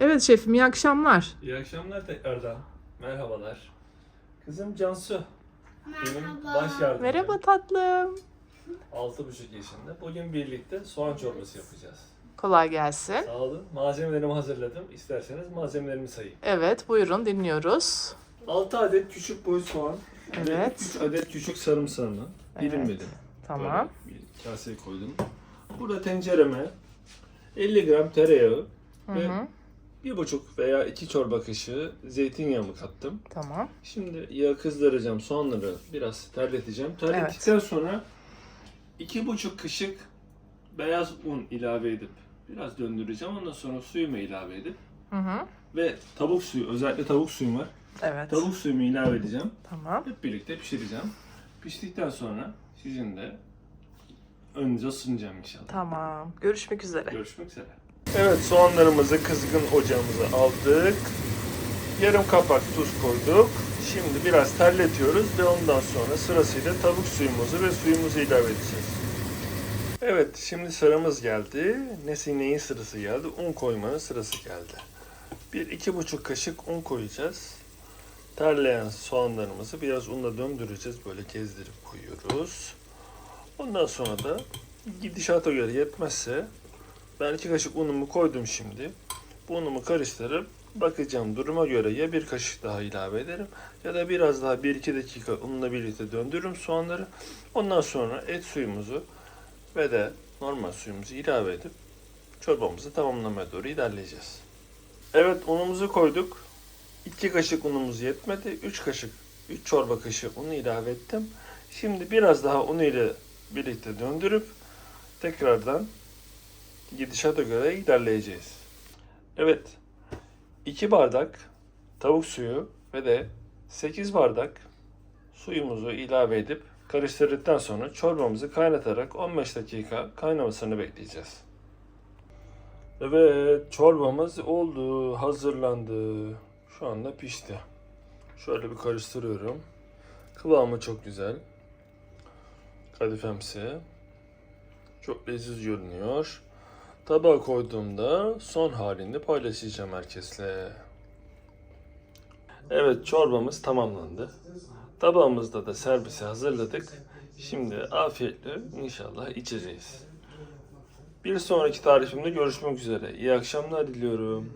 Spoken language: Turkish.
Evet şefim iyi akşamlar. İyi akşamlar tekrardan. Merhabalar. Kızım Cansu. Benim baş yardımcım. Merhaba tatlım. 6,5 yaşında. Bugün birlikte soğan çorbası yapacağız. Kolay gelsin. Sağ olun. Malzemelerimi hazırladım. İsterseniz malzemelerimi sayayım. Evet buyurun dinliyoruz. 6 adet küçük boy soğan. Evet. 3 adet küçük sarımsağını dilimledim. Tamam. Böyle bir kaseye koydum. Burada tencereme 50 gram tereyağı Hı ve hı. 1,5 veya 2 çorba kaşığı zeytinyağımı kattım. Tamam. Şimdi yağı kızdıracağım. Soğanları biraz terleteceğim. Terlettikten sonra iki buçuk kaşık beyaz un ilave edip biraz döndüreceğim. Ondan sonra suyumu ilave edip Hı hı. ve tavuk suyu, özellikle tavuk suyum var. Evet. Tavuk suyumu ilave edeceğim. Tamam. Hep birlikte pişireceğim. Piştikten sonra sizin de önünüze sunacağım inşallah. Tamam. Görüşmek üzere. Görüşmek üzere. Evet soğanlarımızı kızgın ocağımıza aldık. Yarım kapak tuz koyduk. Şimdi biraz terletiyoruz ve ondan sonra sırasıyla tavuk suyumuzu ve suyumuzu ilave edeceğiz. Evet şimdi sıramız geldi. Nesi neyin sırası geldi? Un koymanın sırası geldi. Bir iki buçuk kaşık un koyacağız. Terleyen soğanlarımızı biraz unla döndüreceğiz. Böyle gezdirip koyuyoruz. Ondan sonra da gidişata göre yetmezse ben iki kaşık unumu koydum şimdi. Bu unumu karıştırıp bakacağım duruma göre ya bir kaşık daha ilave ederim ya da biraz daha 1-2 dakika unla birlikte döndürürüm soğanları. Ondan sonra et suyumuzu ve de normal suyumuzu ilave edip çorbamızı tamamlamaya doğru ilerleyeceğiz. Evet unumuzu koyduk. 2 kaşık unumuz yetmedi. 3 kaşık 3 çorba kaşığı unu ilave ettim. Şimdi biraz daha unu ile birlikte döndürüp tekrardan gidişata göre ilerleyeceğiz. Evet. 2 bardak tavuk suyu ve de 8 bardak suyumuzu ilave edip karıştırdıktan sonra çorbamızı kaynatarak 15 dakika kaynamasını bekleyeceğiz. Evet, çorbamız oldu, hazırlandı. Şu anda pişti. Şöyle bir karıştırıyorum. Kıvamı çok güzel. Kadifemsi. Çok leziz görünüyor. Tabağa koyduğumda son halini paylaşacağım herkesle. Evet çorbamız tamamlandı. Tabağımızda da servisi hazırladık. Şimdi afiyetle inşallah içeceğiz. Bir sonraki tarifimde görüşmek üzere. İyi akşamlar diliyorum.